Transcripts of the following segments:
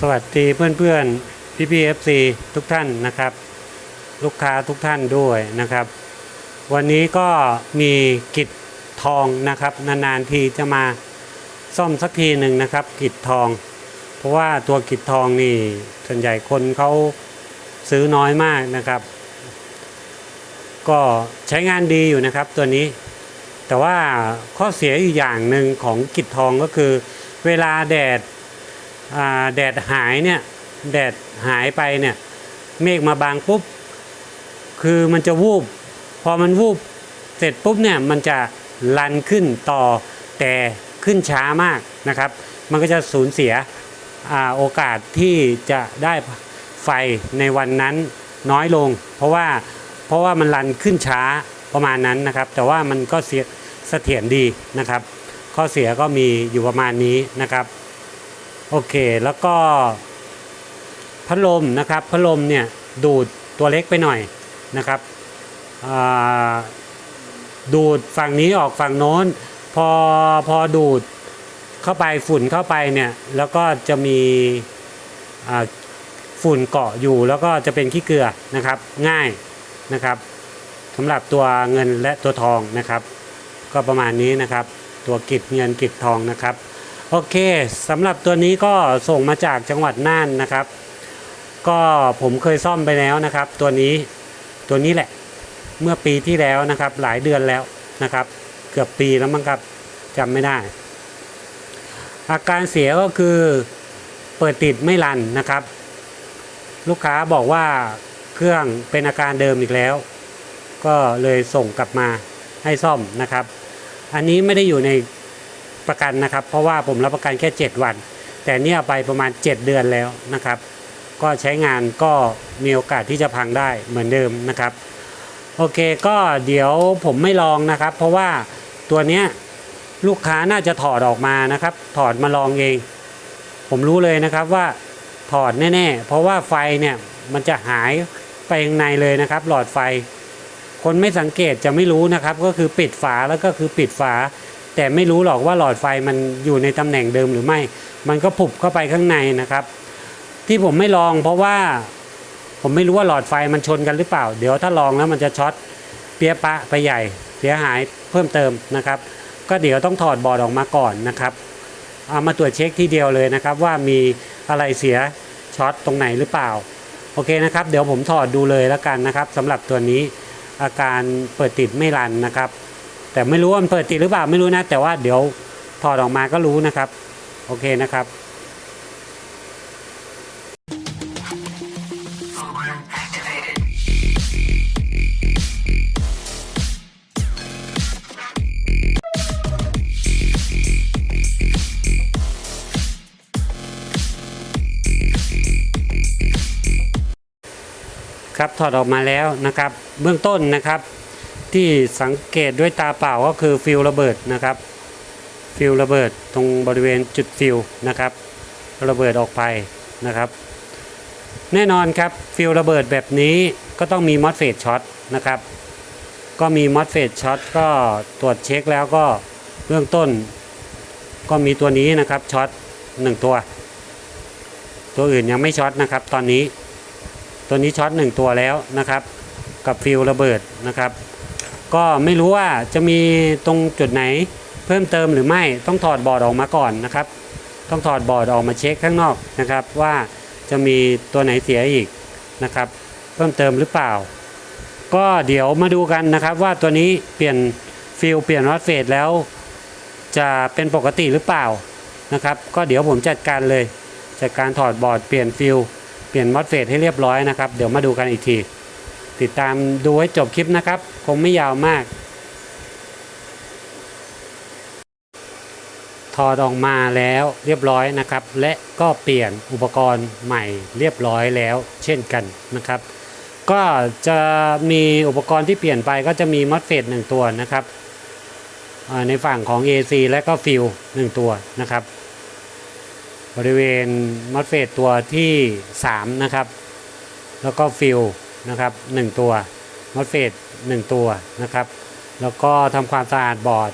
สวัสดีเพื่อนๆพี่พีเอฟซีทุกท่านนะครับ ลูกค้าทุกท่านด้วยนะครับ วันนี้ก็มีกิจทองนะครับนานๆทีจะมาซ่อมสักทีหนึ่งนะครับ กิจทอง เพราะว่าตัวกิจทองนี่ส่วนใหญ่คนเขาซื้อน้อยมากนะครับ ก็ใช้งานดีอยู่นะครับตัวนี้ แต่ว่าข้อเสียอยู่อย่างหนึ่งของกิจทองก็คือ เวลาแดด แดดหายเนี่ยแดดหายไปเนี่ยเมฆมาบางปุ๊บ คือมันจะวูบ พอมันวูบเสร็จปุ๊บเนี่ยมันจะลันขึ้นต่อแต่ขึ้นช้ามากนะครับ มันก็จะสูญเสียอโอกาสที่จะได้ไฟในวันนั้นน้อยลง เพราะว่าเพราะว่ามันลันขึ้นช้าประมาณนั้นนะครับ แต่ว่ามันก็เสียเสถียรดีนะครับ ข้อเสียก็มีอยู่ประมาณนี้นะครับ โอเค แล้วก็พัดลมนะครับพัดลมเนี่ยดูดตัวเล็กไปหน่อยนะครับดูดฝั่งนี้ออกฝั่งโน้น พอพอดูดเข้าไปฝุ่นเข้าไปเนี่ยแล้วก็จะมีฝุ่นเกาะอยู่แล้วก็จะเป็นขี้เกลือนะครับง่ายนะครับสำหรับตัวเงินและตัวทองนะครับ ก็ประมาณนี้นะครับ ตัวกิจเงินกิจทองนะครับ โอเคสำหรับตัวนี้ก็ส่งมาจากจังหวัดน่านนะครับ ก็ผมเคยซ่อมไปแล้วนะครับ ตัวนี้ตัวนี้แหละเมื่อปีที่แล้วนะครับ หลายเดือนแล้วนะครับ เกือบปีแล้วมั้งครับจำไม่ได้ อาการเสียก็คือเปิดติดไม่รันนะครับ ลูกค้าบอกว่าเครื่องเป็นอาการเดิมอีกแล้ว ก็เลยส่งกลับมาให้ซ่อมนะครับ อันนี้ไม่ได้อยู่ใน ประกันนะครับ เพราะว่าผมรับประกันแค่ 7 วัน แต่เนี่ยไปประมาณ 7 เดือนแล้วนะครับ ก็ใช้งานก็มีโอกาสที่จะพังได้เหมือนเดิมนะครับ โอเคก็เดี๋ยวผมไม่ลองนะครับ เพราะว่าตัวเนี้ยลูกค้าน่าจะถอดออกมานะครับ ถอดมาลองเอง ผมรู้เลยนะครับว่าถอดแน่ๆ เพราะว่าไฟเนี่ยมันจะหายไปข้างในเลยนะครับ หลอดไฟ คนไม่สังเกตจะไม่รู้นะครับ ก็คือปิดฝาแล้วก็คือปิดฝา แต่ไม่รู้หรอกว่าหลอดไฟมันอยู่ในตำแหน่งเดิมหรือไม่ มันก็ผุบเข้าไปข้างในนะครับ ที่ผมไม่ลองเพราะว่าผมไม่รู้ว่าหลอดไฟมันชนกันหรือเปล่า เดี๋ยวถ้าลองแล้วมันจะช็อตเปียปะไปใหญ่ เสียหายเพิ่มเติมนะครับ ก็เดี๋ยวต้องถอดบอร์ดออกมาก่อนนะครับเอามาตรวจเช็คทีเดียวเลยนะครับ ว่ามีอะไรเสียช็อตตรงไหนหรือเปล่าโอเคนะครับ เดี๋ยวผมถอดดูเลยแล้วกันนะครับสำหรับตัวนี้อาการเปิดติดไม่รันนะครับ แต่ไม่รู้ว่ามันเปิดติดหรือเปล่าไม่รู้นะ แต่ว่าเดี๋ยวถอดออกมาก็รู้นะครับ โอเคนะครับครับถอดออกมาแล้วนะครับ เบื้องต้นนะครับ ที่สังเกตด้วยตาเปล่าก็คือฟิลระเบิดนะครับ ฟิลระเบิดตรงบริเวณจุดฟิลนะครับระเบิดออกไปนะครับ แน่นอนครับฟิลระเบิดแบบนี้ก็ต้องมีมอสเฟตช็อตนะครับ ก็มีมอสเฟตช็อตก็ตรวจเช็คแล้วก็เบื้องต้น ก็มีตัวนี้นะครับช็อตหนึ่งตัว ตัวอื่นยังไม่ช็อตนะครับ ตอนนี้ตัวนี้ช็อตหนึ่งตัวแล้วนะครับ กับฟิลระเบิดนะครับ ก็ไม่รู้ว่าจะมีตรงจุดไหนเพิ่มเติมหรือไม่ต้องถอดบอร์ดออกมาก่อนนะครับ ต้องถอดบอร์ดออกมาเช็คข้างนอกนะครับว่าจะมีตัวไหนเสียอีกนะครับ เพิ่มเติมหรือเปล่า ก็เดี๋ยวมาดูกันนะครับว่าตัวนี้เปลี่ยนฟิลเปลี่ยนวัดเฟสแล้ว จะเป็นปกติหรือเปล่านะครับ ก็เดี๋ยวผมจัดการเลยจัดการถอดบอร์ดเปลี่ยนฟิลเปลี่ยนมอสเฟตให้เรียบร้อยนะครับ เดี๋ยวมาดูกันอีกที ติดตามดูให้จบคลิปนะครับ คงไม่ยาวมาก ถอดออกมาแล้วเรียบร้อยนะครับ และก็เปลี่ยนอุปกรณ์ใหม่เรียบร้อยแล้วเช่นกันนะครับ ก็จะมีอุปกรณ์ที่เปลี่ยนไปก็จะมีมอสเฟตหนึ่งตัวนะครับในฝั่งของ AC และก็ฟิลหนึ่งตัวนะครับ บริเวณมอสเฟตตัวที่ 3 นะครับ แล้วก็ฟิล นะครับ1ตัวมอสเฟต1ตัวนะครับ แล้วก็ทำความสะอาดบอร์ด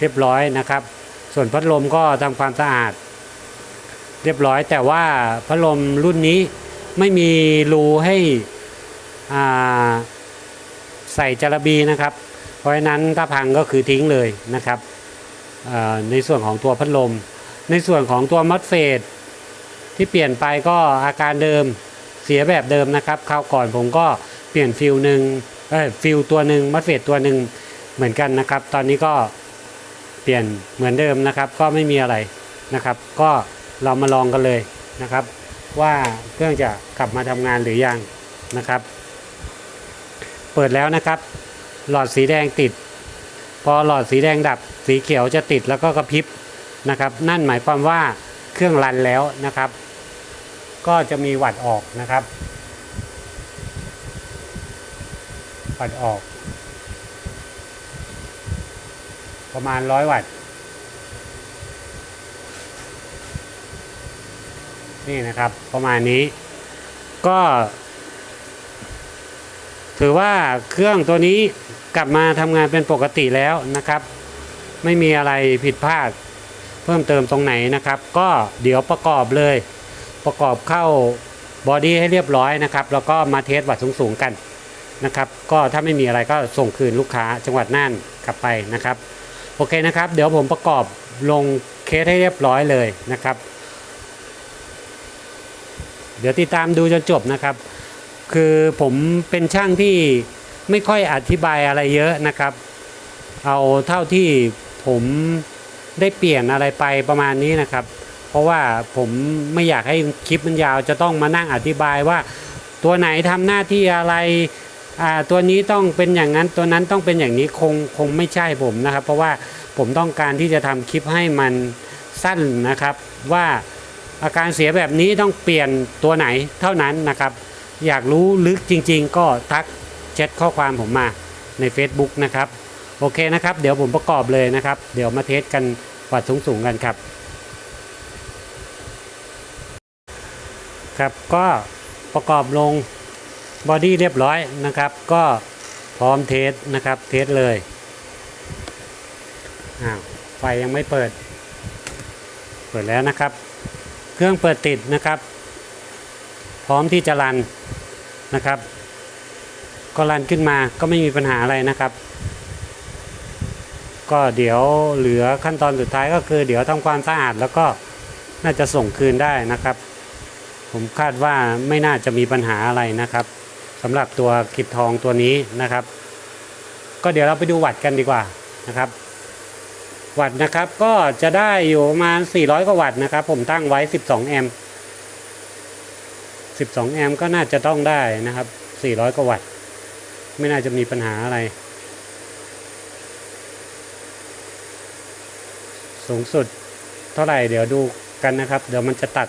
เรียบร้อยนะครับ ส่วนพัดลมก็ทำความสะอาด เรียบร้อย แต่ว่าพัดลมรุ่นนี้ไม่มีรูให้อ่าใส่จระบีนะครับ เพราะฉะนั้นถ้าพังก็คือทิ้งเลยนะครับในส่วนของตัวพัดลม ในส่วนของตัวมัดเฟดที่เปลี่ยนไปก็อาการเดิม เสียแบบเดิมนะครับคราวก่อนผมก็เปลี่ยนฟิลหนึ่งเอ้ยฟิลตัวหนึ่งมัดเฟดตัวหนึ่งเหมือนกันนะครับ ตอนนี้ก็เปลี่ยนเหมือนเดิมนะครับ ก็ไม่มีอะไรนะครับ ก็เรามาลองกันเลยนะครับ ว่าเครื่องจะกลับมาทำงานหรือยังนะครับ เปิดแล้วนะครับ หลอดสีแดงติด พอหลอดสีแดงดับ สีเขียวจะติดแล้วก็กระพริบนะครับ นั่นหมายความว่าเครื่องรันแล้วนะครับ ก็จะมีวัดออกนะครับวัดออก ประมาณร้อยวัตต์นี่นะครับประมาณนี้ก็ ถือว่าเครื่องตัวนี้กลับมาทำงานเป็นปกติแล้วนะครับ ไม่มีอะไรผิดพลาดเพิ่มเติมตรงไหนนะครับ ก็เดี๋ยวประกอบเลย ประกอบเข้าบอดี้ให้เรียบร้อยนะครับแล้วก็มาเทสวัดสูงๆกันนะครับ ก็ถ้าไม่มีอะไรก็ส่งคืนลูกค้าจังหวัดน่านกลับไปนะครับโอเคนะครับ เดี๋ยวผมประกอบลงเคสให้เรียบร้อยเลยนะครับ เดี๋ยวติดตามดูจนจบนะครับ คือผมเป็นช่างที่ไม่ค่อยอธิบายอะไรเยอะนะครับ เอาเท่าที่ผมได้เปลี่ยนอะไรไปประมาณนี้นะครับ เพราะว่าผมไม่อยากให้คลิปมันยาวจะต้องมานั่งอธิบายว่า ตัวไหนทำหน้าที่อะไรตัวนี้ต้องเป็นอย่างนั้นตัวนั้นต้องเป็นอย่างนี้คงคงไม่ใช่ผมนะครับ เพราะว่าผมต้องการที่จะทำคลิปให้มันสั้นนะครับ ว่าอาการเสียแบบนี้ต้องเปลี่ยนตัวไหนเท่านั้นนะครับ อยากรู้ลึกจริง ๆ ก็ทักแชทข้อความผมมาใน Facebook นะครับ โอเคนะครับ เดี๋ยวผมประกอบเลยนะครับ เดี๋ยวมาเทสกันวัดสูงๆกันครับ ครับก็ประกอบลงบอดี้เรียบร้อยนะครับ ก็พร้อมเทสนะครับ เทสเลยอ้าวไฟยังไม่เปิด เปิดแล้วนะครับ เครื่องเปิดติดนะครับ พร้อมที่จะรันนะครับ ก็รันขึ้นมาก็ไม่มีปัญหาอะไรนะครับ ก็เดี๋ยวเหลือขั้นตอนสุดท้ายก็คือ เดี๋ยวทำความสะอาดแล้วก็น่าจะส่งคืนได้นะครับ ผมคาดว่าไม่น่าจะมีปัญหาอะไรนะครับสำหรับตัวกิบทองตัวนี้นะครับ ก็เดี๋ยวเราไปดูวัดกันดีกว่านะครับ วัดนะครับก็จะได้อยู่ประมาณ 400 กว่าวัตต์นะครับ ผมตั้งไว้ 12 แอมป์12 แอมป์ก็น่าจะต้องได้นะครับ 400 กว่าวัตต์ไม่น่าจะมีปัญหาอะไร สูงสุดเท่าไหร่เดี๋ยวดูกันนะครับ เดี๋ยวมันจะตัด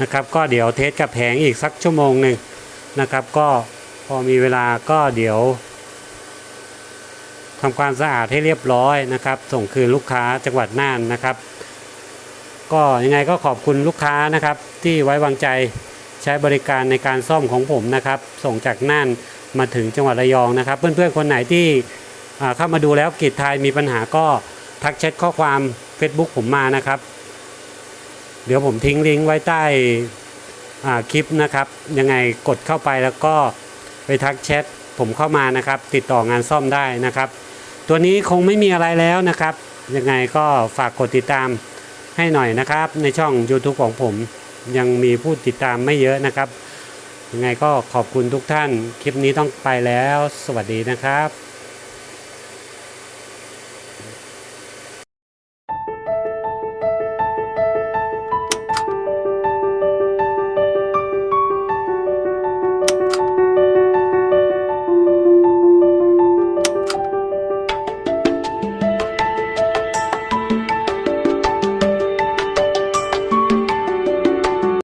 นะครับ ก็เดี๋ยวเทสกับแผงอีกสักชั่วโมงหนึ่งนะครับ ก็พอมีเวลาก็เดี๋ยวทำความสะอาดให้เรียบร้อยนะครับ ส่งคืนลูกค้าจังหวัดน่านนะครับ ก็ยังไงก็ขอบคุณลูกค้านะครับ ที่ไว้วางใจใช้บริการในการซ่อมของผมนะครับ ส่งจากน่านมาถึงจังหวัดระยองนะครับ เพื่อนๆคนไหนที่เข้ามาดูแล้วกิจไทยมีปัญหาก็ทักแชทข้อความ Facebook ผมมานะครับ เดี๋ยวผมทิ้งลิงก์ไว้ใต้อ่าคลิปนะครับ ยังไงกดเข้าไปแล้วก็ไปทักแชทผมเข้ามานะครับ ติดต่องานซ่อมได้นะครับ ตัวนี้คงไม่มีอะไรแล้วนะครับ ยังไงก็ฝากกดติดตามให้หน่อยนะครับ ในช่อง YouTube ของผมยังมีผู้ติดตามไม่เยอะนะครับยังไงก็ขอบคุณทุกท่าน คลิปนี้ต้องไปแล้ว สวัสดีนะครับ